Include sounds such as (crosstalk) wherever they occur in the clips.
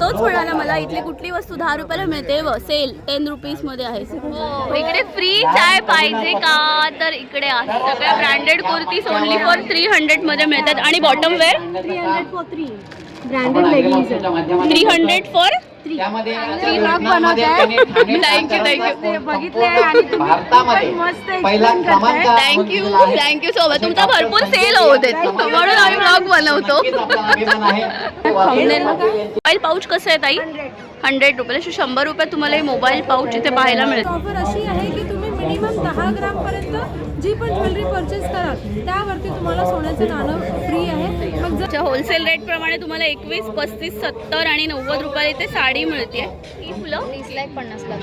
तोच मिळाला मला इथली कुठली वस्तू दहा रुपयाला मिळते? व सेल टेन रुपीजमध्ये आहे. हो, इकडे फ्री चाय पाहिजे का? तर इकडे आहे. सगळ्या branded kurtis only for three हंड्रेडमध्ये मिळतात. आणि bottom wear three hundred for three branded leggings three hundred for त्यामध्ये Three vlog बनवत. आहे. Thank you, thank you. ते बघितले आणि तुम्ही भारतामध्ये पण मस्त explain पहिला करताय. क्रमांक थँक्यू थँक्यू सो मच तुमचा भरपूर सेल होत म्हणून आम्ही ब्लॉग बनवतो. नक्कीच आपला अभिमान आहे. (laughs) मोबाईल पाऊच कसं आहे ताई? हंड्रेड रुपये. असे शंभर रुपये तुम्हाला हे मोबाईल पाऊच इथे पाहायला मिळतं ऑफर अशी आहे की तुम्ही मिनिमम दहा ग्रामपर्यंत जी पण ज्वेलरी परचेस कराल त्यावरती तुम्हाला सोन्याचं नाणं फ्री आहे. मग जर अच्छा होलसेल रेट प्रमाणे तुम्हाला एकवीस पस्तीस सत्तर आणि नव्वद रुपयाला इथे साडी मिळते ही फुलं? तीसला एक पन्नासला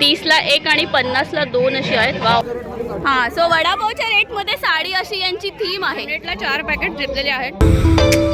तीसला एक आणि पन्नासला दोन अशी आहेत. वाव हां सो वडापावच्या रेटमध्ये साडी अशी यांची थीम आहे. रेटला चार पॅकेट घेतलेले आहेत.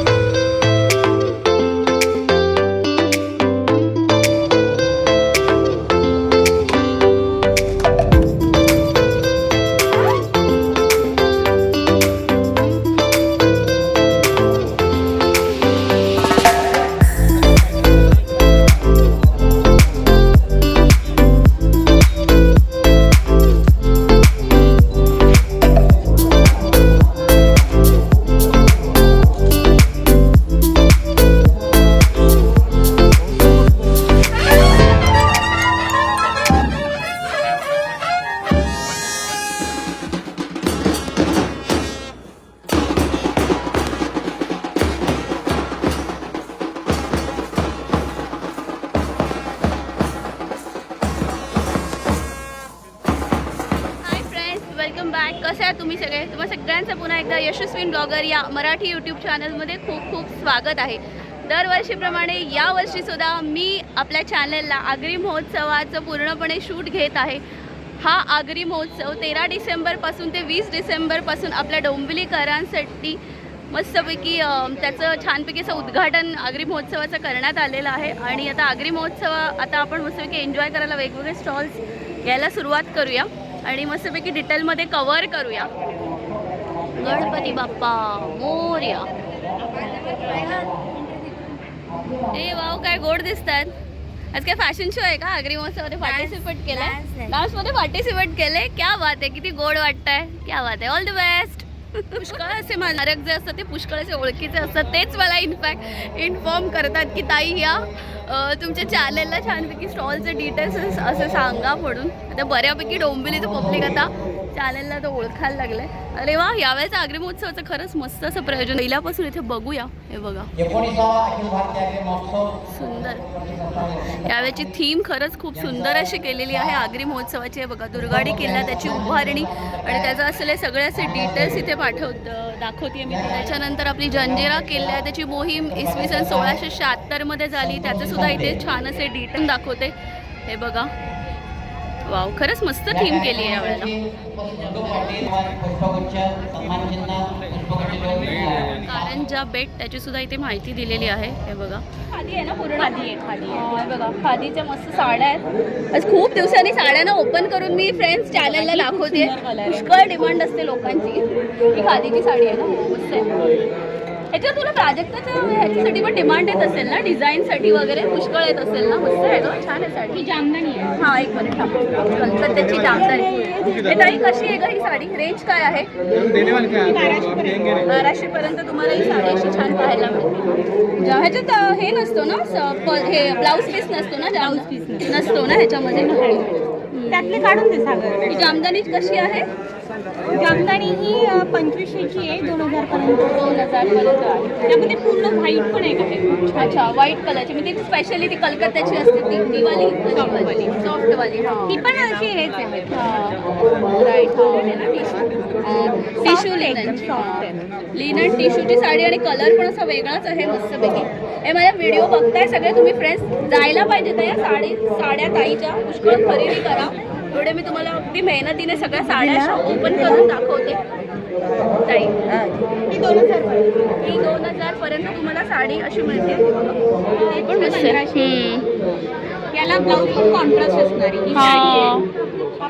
तुम्ही सगळे तुम्हा सगळ्यांचं पुन्हा एकदा यशस्वी ब्लॉगर या मराठी यूट्यूब चॅनलमध्ये खूप खूप स्वागत आहे. दरवर्षीप्रमाणे यावर्षीसुद्धा मी आपल्या चॅनलला आगरी महोत्सवाचं पूर्णपणे शूट घेत आहे. हा आगरी महोत्सव तेरा डिसेंबरपासून ते वीस डिसेंबरपासून आपल्या डोंबिवलीकरांसाठी मस्तपैकी त्याचं छानपैकी असं उद्घाटन आगरी महोत्सवाचं करण्यात आलेलं आहे. आणि आता आगरी महोत्सव आता आपण मस्तपैकी एन्जॉय करायला वेगवेगळे स्टॉल्स घ्यायला सुरुवात करूया. आणि मस्तपैकी डिटेलमध्ये कवर करूया. गणपती बाप्पा मोर्या. ए वाव काय गोड दिसतात आज काय फॅशन शो आहे का? आगरी महोत्सवामध्ये पार्टिसिपेट केलाय? डान्समध्ये पार्टिसिपेट केले क्या बात आहे किती गोड वाटतंय. क्या बात आहे. ऑल द बेस्ट पुष्कळ असे मारक जे असतात ते पुष्कळ असे ओळखीचे असतात. तेच मला इनफॅक्ट इन्फॉर्म करतात की ताई या तुमच्या चॅनलला छानपैकी स्टॉलचे डिटेल्स असं सांगा म्हणून. आता बऱ्यापैकी डोंबिवलीचं पब्लिक आता चॅनलला तो ओळखायला लागलाय. अरे वा यावेळेचा आग्री महोत्सवाचं खरंच मस्त असं प्रयोजन. पहिल्यापासून इथे बघूया हे बघा. सुंदर. यावेळेची थीम खरंच खूप सुंदर अशी केलेली आहे. आगरी महोत्सवाची आहे बघा दुर्गाडी किल्ला त्याची उभारणी. आणि त्याचं असलेले सगळे असे डिटेल्स इथे पाठवत दाखवते मी. त्याच्यानंतर आपली जंजिरा किल्ला आहे त्याची मोहीम इसवी सन सोळाशे शहात्तरमध्ये झाली. त्याचं सुद्धा इथे छान असे डिटेल दाखवते. हे बघा. वाव खरंच मस्त थीम केली आहे यावेळेला. देऊन कारंजा बेट त्याची सुद्धा इथे माहिती दिलेली आहे हे बघा. खादी आहे ना पूर्ण? खादी आहे खादी आहे. बघा खादीच्या मस्त साड्या आहेत. आज खूप दिवसांनी साड्यांना ओपन करून मी फ्रेंड्स चॅनलला दाखवते. पुष्कळ डिमांड असते लोकांची. ही खादीची साडी आहे ना मस्त आहे. ह्याच्यात तुला प्राजक्ताच्या ह्याच्यासाठी पण डिमांड येत असेल ना? डिझाईनसाठी वगैरे पुष्कळ येत असेल ना? मस्त आहे गं छान आहे साडी. जामदानी आहे. हा एक मिनिट थांब. कलकत्त्याची जामदानी. हे ताई कशी आहे का ही साडी? रेंज काय आहे? बाराशे पर्यंत. तुम्हाला ही साडी अशी छान पाहायला मिळते. ह्याच्यात हे नसतो ना? स- प- हे ब्लाऊज पीस नसतो ना? ब्लाऊज पीस नसतो ना ह्याच्यामध्ये? त्यातले काढून दे सागर. ही जामदानी कशी आहे? जामदानी ही पंचवीसशेची आहे दोन हजार पर्यंत दोन हजार पर्यंत आहे. त्यामध्ये पूर्ण व्हाईट पण आहे. का अच्छा व्हाईट कलरची. म्हणजे ती स्पेशली ती कलकत्त्याची असते ती. ती वाली वाली सॉफ्ट वाली हा. ती पण अशी हेच आहे. राईट टिश्यू लिननची लिनन टिश्यूची साडी आणि कलर पण असा वेगळाच आहे मस्तपैकी. हे माझ्या व्हिडिओ बघताय सगळे तुम्ही फ्रेंड्स जायला पाहिजे त्या साडी साड्या ताईच्या. पुष्कळ खरेदी करा. एवढे मी तुम्हाला अगदी मेहनतीने सगळ्या साड्या ओपन करून दाखवते. ताई. ही. दोन हजार ही दोन हजार पर्यंत तुम्हाला साडी अशी मिळते. ती पण. याला ब्लाऊज पण कॉन्ट्रास्ट असणार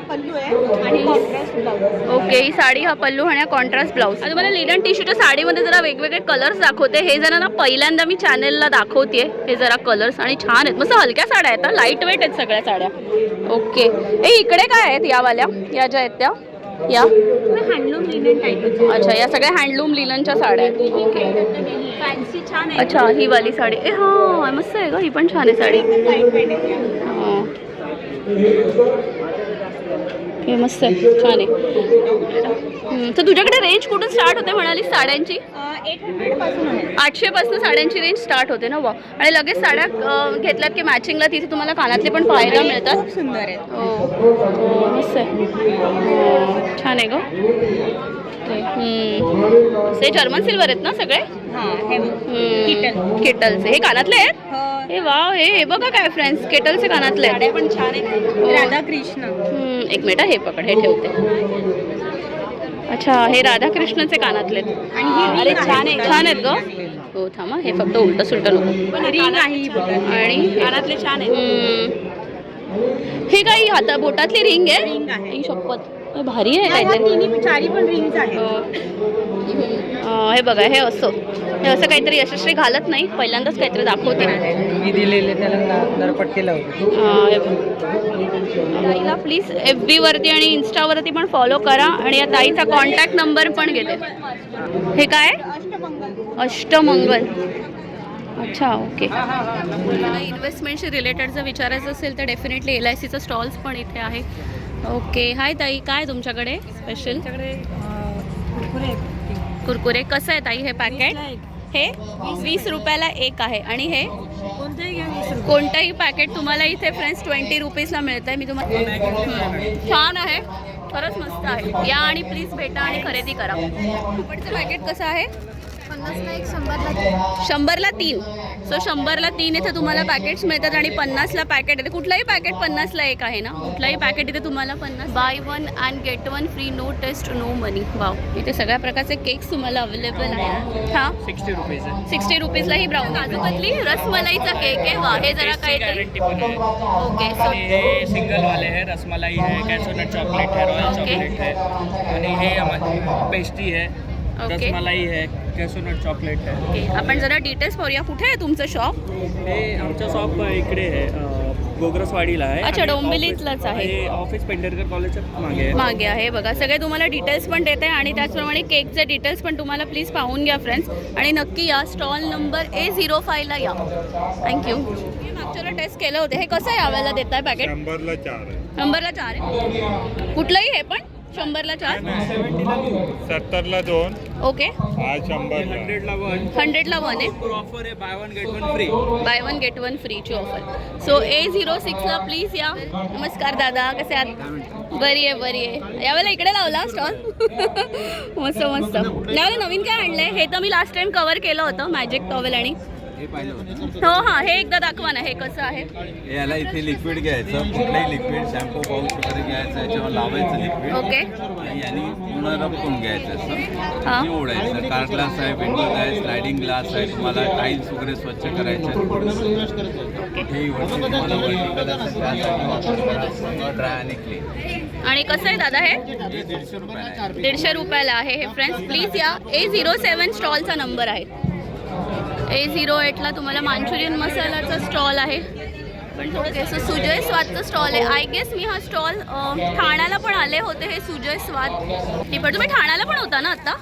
पल्लू आहे आणि कॉन्ट्रास्ट ब्लाऊज ओके ही साडी हा पल्लू आणि हा कॉन्ट्रास्ट ब्लाऊज आता मला लिलन टिश्यूच्या साडीमध्ये जरा वेगवेगळे कलर्स दाखवते. हे जरा ना पहिल्यांदा मी चॅनेलला दाखवते हे जरा कलर्स आणि छान आहेत. मस्त हलक्या साड्या आहेत लाइट वेट आहेत सगळ्या साड्या. ओके ए इकडे काय आहेत या वाल्या या ज्या आहेत त्या? या? हँडलूम लिनेन टाईप अच्छा या सगळ्या हँडलूम लिलनच्या साड्या आहेत. ओके फॅन्सी छान आहे. अच्छा ही वाली साडी. ए हां मस्त आहे ग. ही पण छान आहे साडी. हां. मस्त आहे. छान आहे. तर तुझ्याकडे रेंज कुठून स्टार्ट होते म्हणाली साड्यांची? आहे आठशे पासून साड्यांची रेंज स्टार्ट होते ना वा. आणि लगेच साड्या घेतल्यात की मॅचिंगला तिथे तुम्हाला कानातले पण पाहायला मिळतात. खूप सुंदर आहे हो. हो, मस्त आहे. हो, छान आहे ग. ते जर्मन सिल्वर आहेत ना सगळे. किटलचे हे कानातले आहेत? हो, हे वा हे बघा काय फ्रेंड्स केटलचे कानातले आहेत. पण छान आहेत. राधाकृष्ण. हम्म, एक मिनिट हा, हे पकड हे ठेवते. अच्छा हे राधाकृष्णचे कानातले ही अरे आहे. छान आहे छान आहेत ग. हो थांबा हे फक्त उलट सुलट नको आहे ही. आणि कानातले छान. हे काही हाता बोटातली रिंग आहे? आहे. ही शपथ. हे भारी आहे काहीतरी. चारी पण आहेत. अं, हे बघा हे असं. हे असं काहीतरी यशस्वी घालत नाही. पहिल्यांदाच काहीतरी दाखवते मी दिलेले त्याला. ताईला प्लीज एफ बीवरती आणि इन्स्टावरती पण फॉलो करा. आणि या ताईचा कॉन्टॅक्ट नंबर पण घेते हे काय? अष्टमंगल. अष्टमंगल अच्छा ओके इन्व्हेस्टमेंटशी रिलेटेड जर विचारायचं असेल तर डेफिनेटली एल आय सीचं स्टॉल्स पण इथे आहे. ओके हाय ताई काय तुमच्याकडे? स्पेशल कुरकुरे कसं आहे ताई हे पॅकेट हे वीस रुपयाला एक आहे. आणि हे? कोणतंही पॅकेट तुम्हाला इथे फ्रेंड्स ट्वेंटी रुपीजला मिळतं आहे मी तुम्हाला. छान आहे. खरंच मस्त आहे. या आणि प्लीज भेटा आणि खरेदी करा. कुपडचं पॅकेट कसं आहे? शंभरला शंभरला तीन. सो शंभरला तीन इथे तुम्हाला पॅकेट्स मिळतात आणि पन्नासला पॅकेट येते. कुठलाही पॅकेट पन्नासला एक आहे ना? कुठलाही पॅकेट इथे तुम्हाला पन्नास buy one and get one free no taste no money wow इथे सगळ्या प्रकारचे केक्स तुम्हाला अवेलेबल आहे. हां? सिक्स्टी रुपीज आहे. सिक्स्टी रुपीजला ही ब्राऊन काजूकतली रसमलाईचा केक आहे. वा हे जरा आहे. ओके सो हे सिंगल वाले है रसमलाई है कॅसोनट चॉकलेट है रॉयल. चॉकलेट है आणि हे पेस्ट्री है Okay. रसमलाई है कॅसोनट चॉकलेट है ओके आपण जरा डिटेल्स पाहूया. कुठे आहे तुमचं शॉप हे आमचं शॉप इकडे आहे गोग्रसवाडीला आहे. अच्छा, आणि डोंबिवलीतलंच ऑफिस- आहे. हे ऑफिस पेंढरकर कॉलेजच्या मागे आहे. मागे आहे बघा. सगळे तुम्हाला डिटेल्स पण देते आणि त्याचप्रमाणे केकचे डिटेल्स पण तुम्हाला प्लीज पाहून घ्या फ्रेंड्स आणि नक्की या स्टॉल नंबर ए झिरो फायला या थँक्यू मागच्या वेळेला टेस्ट केलं होते. हे कसं यावेळेला देत आहे पॅकेट शंभरला चार आहे. शंभरला चार आहे. कुठलंही हे पण? शंभरला चार? सत्तरला दोन. ओके. हा शंभरला. हंड्रेडला वन हंड्रेडला वन आहे ऑफर आहे buy one get one free buy one get one फ्रीची offer so A zero सिक्सला प्लीज या. नमस्कार दादा कसे आहात? बरी आहे बरी आहे. यावेळेला इकडे लावला स्टॉल (laughs) मस्त मस्त. यावेळेला नवीन काय आणलंय? हे तर मी लास्ट टाइम कव्हर केलं होतं मॅजिक टॉवेल आणि हे पाहिलं होतं हो हां हे एकदा दाखवा ना हे कसं आहे. हे याला इथे लिक्विड घ्यायचं कुठलंही लिक्विड शॅम्पू पाऊच वगैरे घ्यायचं याच्यावर लावायचं लिक्विड ओके. आणि याने पूर्ण रब करून घ्यायचं असं. हा. आणि ओढायचं. कार ग्लास आहे विंडो आहे स्लायडिंग ग्लास आहे तुम्हाला टाईल्स वगैरे स्वच्छ करायचे आहेत. कुठेही वरती तुम्हाला वर्टिकल असेल त्यासाठी वापर करा ड्राय आणि क्लीन आणि कसं आहे दादा हे? हे दीडशे रुपयाला आहे. दीडशे रुपयाला आहे हे फ्रेंड्स प्लीज या. ए झिरो सेवन स्टॉलचा नंबर आहे. ए झिरो एटला तुम्हाला मांचुरियन मसाल्याचा स्टॉल आहे. पण थोडं असं सुजय स्वादचं स्टॉल आहे. आय गेस मी हा स्टॉल ठाण्याला पण आले होते हे सुजय स्वाद. हे पण तुम्ही ठाण्याला पण होता ना आत्ता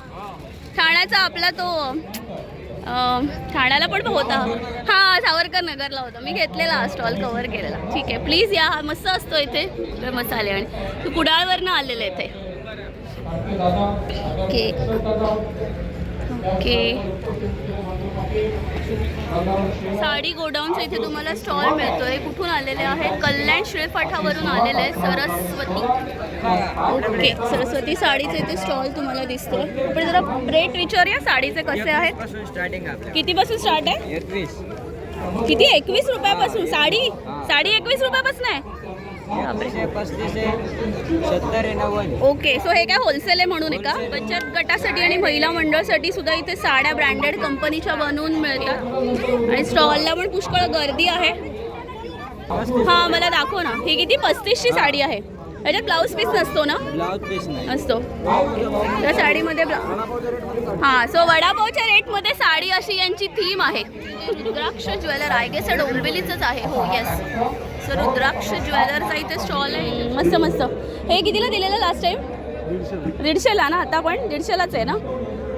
ठाण्याचा आपला तो ठाण्याला पण होता. हां सावरकर नगरला होता. मी घेतलेला हा स्टॉल कवर केलेला. ठीक आहे प्लीज या. हा मस्त असतो इथे मसाले आणि तू कुडाळवरनं आलेले इथे. ओके. ओके. साडी गोडाऊनचा इथे तुम्हाला स्टॉल मिळतोय. कुठून आलेले आहेत? कल्याण श्रीफाठावरून आलेले आहे सरस्वती. ओके सरस्वती साडीचे इथे स्टॉल तुम्हाला दिसतोय. आपण जरा रेट विचारूया साडीचे कसे आहेत? कितीपासून स्टार्ट आहे? किती? एकवीस रुपयापासून? साडी? साडी एकवीस रुपयापासून आहे? ओके सो हे काय होलसेल आहे म्हणून का बचत गटासाठी आणि महिला मंडळसाठी सुद्धा इथे साड्या ब्रँडेड कंपनीच्या बनवून मिळतात. आणि स्टॉलला पण पुष्कळ गर्दी आहे. हां मला दाखव ना. ही किती? पस्तीसची साडी आहे. ह्याच्यात ब्लाऊज पीस नसतो ना? ब्लाउज पीस नाही. असतो. त्या साडीमध्ये हां सो वडापावच्या रेटमध्ये साडी अशी यांची थीम आहे. रुद्राक्ष ज्वेलर आय गेस डोंबिवलीचंच आहे. हो येस सो रुद्राक्ष ज्वेलरचा इथे स्टॉल आहे. मस्त मस्त. हे कितीला दिलेलं लास्ट टाइम दीडशेला ना? आता पण दीडशेलाच आहे ना?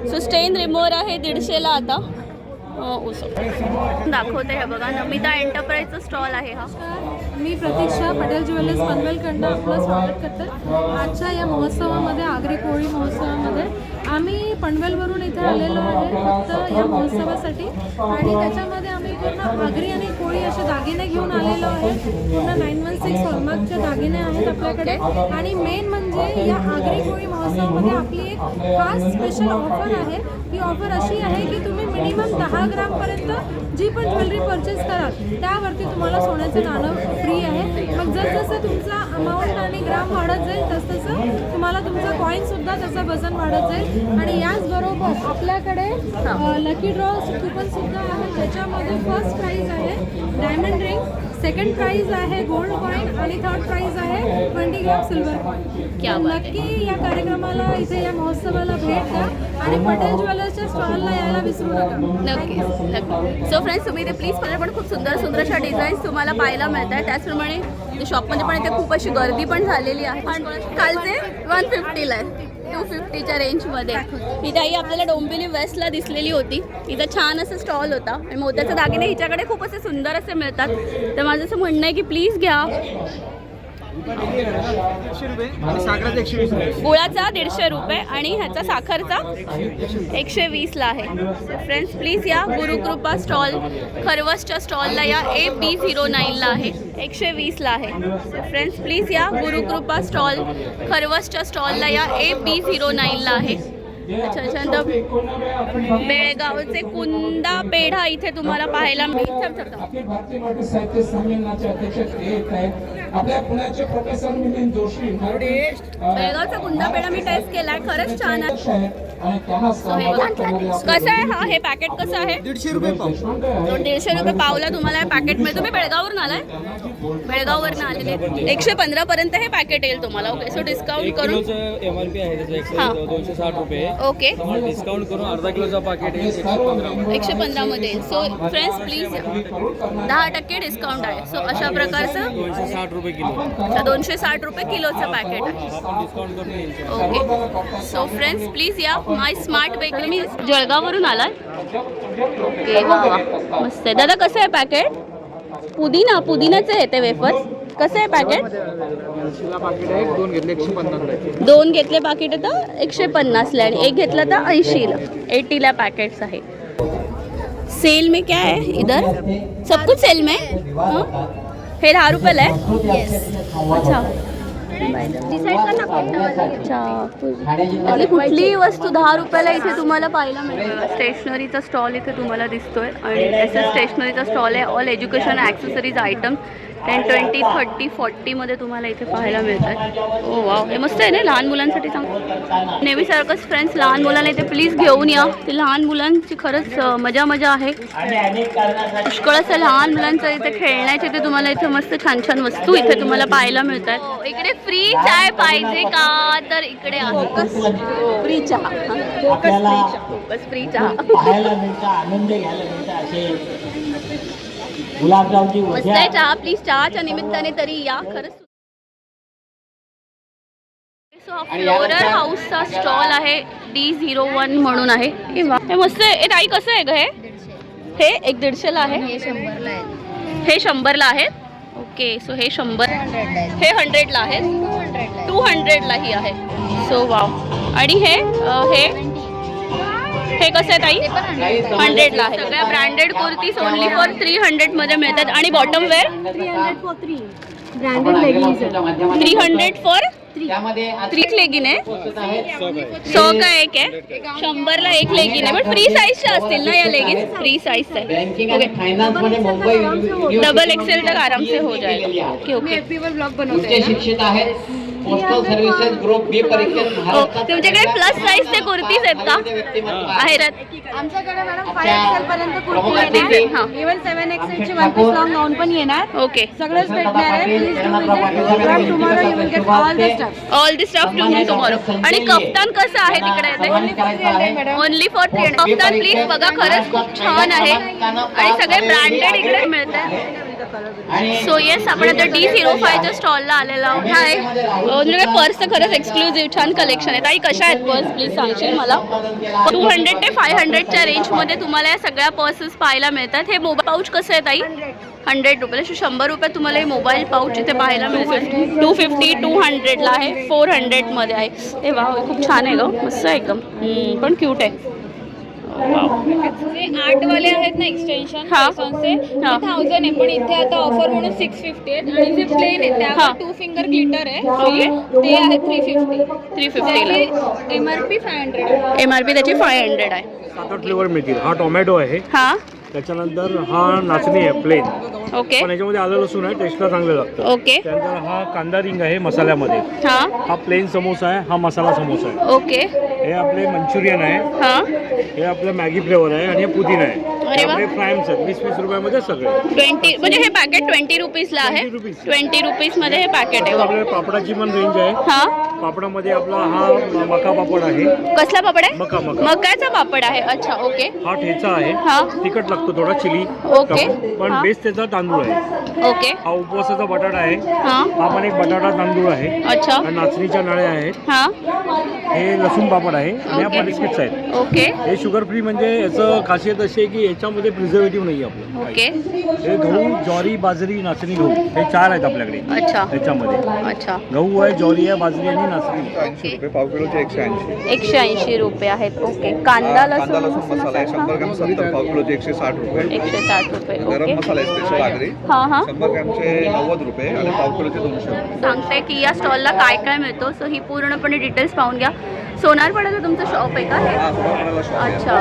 सो स्टेन रिमोर आहे दीडशेला आता. हो, हो, दाखवते हे बघा. नमिता एंटरप्राइजचा स्टॉल आहे हा. मी प्रतीक्षा पटेल ज्वेलर्स पनवेलकडनं आपलं स्वागत करते. आजच्या या महोत्सवामध्ये आगरी कोळी महोत्सवामध्ये आम्ही पनवेलवरून इथे आलेलो आहे फक्त या महोत्सवासाठी. आणि त्याच्यामध्ये पूर्ण आगरी आणि कोळी असे दागिने घेऊन आलेलो आहे. पूर्ण नाईन वन सिक्स हॉलमार्कचे दागिने आहेत आपल्याकडे. आणि मेन म्हणजे या आगरी कोळी महोत्सवामध्ये आपली एक खास स्पेशल ऑफर आहे. ही ऑफर अशी आहे की तुम्ही मिनिमम दहा ग्रामपर्यंत जी पण ज्वेलरी परचेस कराल त्यावरती तुम्हाला सोन्याचं नाणं फ्री आहे. मग जसजसं तुमचा अमाऊंट आणि ग्राम वाढत जाईल तसतसं तुम्हाला तुमचं कॉईनसुद्धा त्याचं वजन वाढत जाईल. आणि याचबरोबर आपल्याकडे लकी ड्रॉ कुपनसुद्धा आहे त्याच्यामध्ये फर्स्ट प्राईज आहे डायमंड रिंग सेकंड प्राईज आहे गोल्ड कॉईन आणि थर्ड प्राईज आहे ट्वेंटी ग्राम सिल्वर क्या कॉईन. नक्की या कार्यक्रमाला इथे या महोत्सवाला भेट द्या आणि पटेल ज्वेलर्सच्या स्टॉलला यायला विसरू नका. नक्कीच नक्की सो फ्रेंड्स तुम्ही इथे प्लीज मला पण खूप सुंदर सुंदर अशा डिझाईन्स तुम्हाला पाहायला मिळत आहे त्याचप्रमाणे शॉपमध्ये पण इथे खूप अशी गर्दी पण झालेली आहे. पण कालचे वन फिफ्टीला आहे. टू फिफ्टीच्या रेंजमध्ये ही ताई आपल्याला डोंबिवली वेस्टला दिसलेली होती. इथं छान असं स्टॉल होता. आणि मोत्याचे दागिने हिच्याकडे खूप असे सुंदर असे मिळतात. तर माझं असं म्हणणं आहे की प्लीज घ्या. गुळाचा दीडशे रुपये आणि ह्याचा साखरचा एकशे वीसला आहे. फ्रेंड्स प्लीज या गुरुकृपा स्टॉल खरवसच्या स्टॉलला या ए बी झिरो नाईनला आहे. एकशे वीसला आहे. फ्रेंड्स प्लीज या गुरुकृपा स्टॉल खरवसच्या स्टॉलला या ए बी झिरो नाईनला आहे. अच्छा त्याच्यानंतर बेळगावचे कुंदा पेढा इथे तुम्हाला पाहायला मिळतात आपल्या पुण्याचे प्रोफेसर मिलिंद जोशी बेळगावचा कुंदा पेढा मी टेस्ट केलाय खरंच छान आहे. कसं आहे? हा हे पॅकेट कसं आहे? दीडशे रुपये दीडशे रुपये पावला तुम्हाला हे पॅकेट मिळेल तुम्ही बेळगाववरून आलाय? बेळगाववरून आलेले. एकशे पंधरा पर्यंत हे पॅकेट येईल तुम्हाला ओके सो डिस्काउंट करून एम आर पी आहे हां. दोनशे साठ रुपये. ओके डिस्काउंट करून अर्धा किलोचा पाकिट आहे एकशे पंधरा पंधरामध्ये सो फ्रेंड्स प्लीज दहा टक्के डिस्काउंट आहे. सो अशा प्रकारचं दोनशे साठ रुपये किलो अच्छा, दोनशे साठ रुपये किलोचं पॅकेट आहे. ओके सो फ्रेंड्स प्लीज या माय स्मार्ट बेकरी मी जळगाववरून आलाय ओके वा वा मस्त आहे. दादा कसं आहे पॅकेट पुदिना पुदिनाचं आहे ते वेफर्स कसं आहे पॅकेट पाकिट आहे दोन घेतले एकशे पन्नास दोन घेतले पाकिट तर एकशे पन्नासला आणि एक घेतलं तर ऐंशीला. एटीला पॅकेट्स आहे सेल में क्या है इधर? सब कुछ सेल में हाँ? हे दहा रुपयाला आहे अच्छा अच्छा। आणि कुठलीही वस्तू दहा रुपयाला इथे तुम्हाला पाहायला मिळते स्टेशनरीचा स्टॉल इथे तुम्हाला दिसतोय. आणि एस एस स्टेशनरीचा स्टॉल आहे. All education accessories item ten twenty thirty फॉर्टीमध्ये तुम्हाला इथे पाहायला मिळतात. ओ वाव हे मस्त आहे ना लहान मुलांसाठी चांगलं नेहमीसारखंच फ्रेंड्स लहान मुलांना इथे प्लीज घेऊन या. ते लहान मुलांची खरंच मजा मजा आहे. पुष्कळ असं लहान मुलांचं इथे खेळण्याचे ते तुम्हाला इथे मस्त छान छान वस्तू इथे तुम्हाला पाहायला मिळतात. इकडे फ्री चाय पाहिजे का? तर इकडे फ्री चहा. आपल्याला फोकस फ्री चहा. पाहायला मिळतं आनंद घ्यायला मिळतं असे गुलाबजामची मस्त आहे चहा प्लीज चहाच्या निमित्ताने तरी या खरंच हा फ्लोरल हाऊसचा स्टॉल आहे डी झिरो वन म्हणून आहे. हे. हे मस्त आहे. ताई कसं आहे ग हे? हे एक दीडशेला आहे. हे शंभरला आहेत ओके सो हे शंभर हे हंड्रेडला आहेत. टू हंड्रेडलाही आहे. सो वाव आणि हे हे हे कसं आहे ताई? हंड्रेडला आहे. सगळ्या branded kurtis only for three हंड्रेडमध्ये मिळतात. आणि bottom wear three hundred for त्यामध्ये थ्री लेगिन आहे. सो का एक आहे? शंभरला एक लेगिन आहे. पण फ्री साईजच्या असतील ना या लेगिन फ्री साईज आहे. बँकिंग आणि फायनान्समध्ये मुंबई डबल एक्सेल तक आराम से हो जाएगा ओके ओके उच्च शिक्षित आहेत. पोस्टल सर्व्हिसेस ग्रुप बी परीक्षेत हो तुमच्याकडे प्लस साईज ते कुर्तीज आहेत का? आहेत. आमच्याकडे मॅडम एक्सेल पर्यंत कुर्ती येणार. इव्हन सेव्हन एक्सेलची वन पीस लॉंग गाऊन पण येणार. ओके सगळंच भेटणार आहे. Please do visit from tomorrow you will get all the stuff all the stuff to me tomorrow आणि कप्तान कसं आहे तिकडे? ओनली फॉर थ्री कप्तान प्लीज बघा खरंच खूप छान आहे. आणि सगळे ब्रँडेड इकडे मिळतात. सो येस आपण आता डी झिरो फायच्या स्टॉलला आलेलो आहोत. हाय तुझ्याकडे पर्स खरंच एक्सक्लुझिव्ह छान कलेक्शन आहे. ताई कशा आहेत पर्स प्लीज सांगशील मला? टू हंड्रेड ते फाय हंड्रेडच्या रेंजमध्ये तुम्हाला या सगळ्या पर्सेस पाहायला मिळतात. हे मोबाईल पाऊच कसं आहे ताई? हंड्रेड रुपये. म्हणजे शंभर रुपये तुम्हाला हे मोबाईल पाऊच इथे पाहायला मिळेल टू फिफ्टी टू हंड्रेडला आहे. फोर हंड्रेडमध्ये आहे. हे वा खूप छान आहे गं. मस्त आहे एकदम. पण क्यूट आहे. जे आर्ट वाले आहेत ना एक्सटेन्शन हा. हा. थाउजंड आहे. पण इथे आता ऑफर म्हणून सिक्स फिफ्टी आहे आणि जे प्लेन आहे हा. त्यावर टू फिंगर ग्लिटर आहे. ओके. ते आहे three fifty three फिफ्टीला M R P five hundred M R P त्याची फाय हंड्रेड आहे. सात आठ फ्लेवर मिळतील हा टोमॅटो आहे. हां. त्याच्यानंतर हा नाचणी आहे प्लेन ओके पण याच्यामध्ये आलं लसूण आहे टेस्टला चांगलं लागतं. ओके त्यानंतर हा कांदा रिंग आहे मसाल्यामध्ये. हां. हा प्लेन समोसा आहे हा मसाला समोसा आहे. ओके हे आपले मंचुरियन आहे. हां. हे आपलं मॅगी फ्लेवर आहे आणि हे पुदिना आहे. अरे वा. आहेत. वीस वीस रुपयामध्ये सगळे. ट्वेंटी म्हणजे हे पॅकेट ट्वेंटी रुपीजला आहे. 20 रुपीज. ट्वेंटी रुपीजमध्ये हे पॅकेट आहे. आपल्याला पापडाची पण रेंज आहे. हां? पापडामध्ये आपला हा मका पापड आहे. कसला पापड आहे? मका मका. मकाचा पापड आहे. अच्छा ओके. हा ठेचा आहे. हा. तिखट लागतो थोडा चिली ओके. पण हा. बेस्ट त्याचा तांदूळ आहे. ओके. हा उपवासाचा बटाटा आहे. हां. हा पण एक बटाटा तांदूळ आहे. अच्छा. नाचणीच्या नळ्या आहेत. हां. हे लसूण पापड आहे आणि ओके. बिस्किट्स आहेत ओके हे शुगर फ्री म्हणजे याचं खासियत अशी आहे की याच्यामध्ये प्रिझर्वेटिव्ह नाही आहे आपलं. ओके हे गहू ज्वारी बाजरी नाचणी गहू हे चार आहेत आपल्याकडे. अच्छा. त्याच्यामध्ये. अच्छा. गहू आहे ज्वारी आहे बाजरी आणि नाचणी. ओके पाव किलोचे एकशे ऐंशी. एकशे ऐंशी रुपये आहेत. ओके कांदा कांदा लसूण लसूण मसाला आहे. शंभर ग्रॅम सत्तर पाव किलोचे एकशे साठ रुपये. एकशे साठ रुपये. गरम ओके मसाला आहे स्पेशल आगरी हां हां. शंभर ग्रॅमचे नव्वद रुपये आणि पाव किलोचे दोनशे रुपये. सांगते की या स्टॉलला काय काय मिळतो? सो ही पूर्णपणे डिटेल्स पाहून घ्या. सोनारपाड्याचं तुमचं शॉप आहे का हे? आहे. अच्छा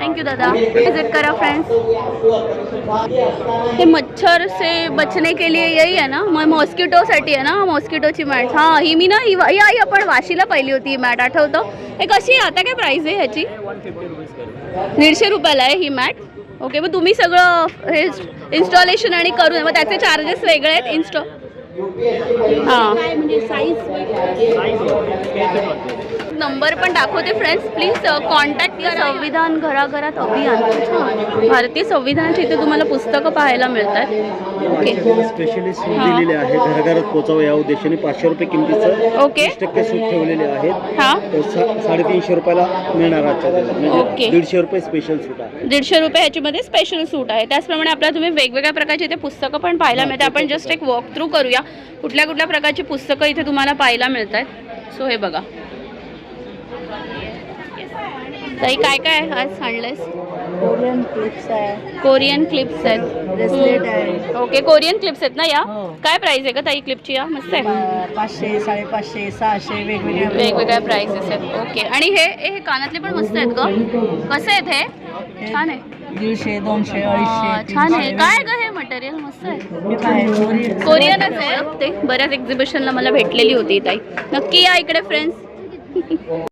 थैंक यू दादा. विजिट करा फ्रेंड्स हे मच्छर से बचने के लिए यही है ना? मग मॉस्किटोसाठी आहे ना? मॉस्किटोची मॅट. हां ही मी ना ही ही आई आपण वाशीला पाहिली होती ही मॅट. आठवतं? हे कशी आहे? आता काय प्राईस आहे ह्याची? दीडशे रुपयाला आहे ही मॅट. ओके मग तुम्ही सगळं हे इन्स्टॉलेशन आणि करून मग त्याचे चार्जेस वेगळे आहेत इन्स्टॉ हां. नंबर पण दाखवते फ्रेंड्स प्लीज कॉन्टॅक्ट करा. संविधान घराघरात अभियान. भारतीय संविधानाची इथे तुम्हाला पुस्तकं पाहायला मिळतात. ओके स्पेशली सूट हा. दिलेले आहे. घराघरात पोचावं या उद्देशाने पाचशे रुपये किमतीचं ओके टक्के सूट ठेवलेले आहेत. हां. साडेतीनशे रुपयाला मिळणार आजच्या. ओके. म्हणजे दीडशे रुपये स्पेशल सूट आहे. दीडशे रुपये ह्याच्यामध्ये स्पेशल सूट आहे. त्याचप्रमाणे आपल्याला तुम्ही वेगवेगळ्या प्रकारची इथे पुस्तकं पण पाहायला मिळतात. आपण जस्ट एक वॉक थ्रू करूया. कुठल्या कुठल्या प्रकारची पुस्तकं इथे तुम्हाला पाहायला मिळतात. सो हे बघा. ताई काय काय आहे आज आणलंयस कोरियन क्लिप्स आहे. कोरियन क्लिप्स आहेत. ब्रेसलेट आहे. ओके कोरियन क्लिप्स आहेत ना या? हो. काय प्राइस आहे का ताई क्लिपची या? मस्त आहे. पाचशे साडेपाचशे सहाशे वेगवेगळे वेगवेगळ्या प्राइसेस आहेत. ओके आणि हे हे कानातले पण मस्त आहेत ग. कसे आहेत हे? छान आहे. दीडशे दोनशे अं, छान आहे. काय ग हे मटेरियल मस्त आहे. कोरियन कोरियनच आहे ते. बऱ्याच एक्झिबिशनला मला भेटलेली होती ही ताई. नक्की या इकडे फ्रेंड्स (laughs)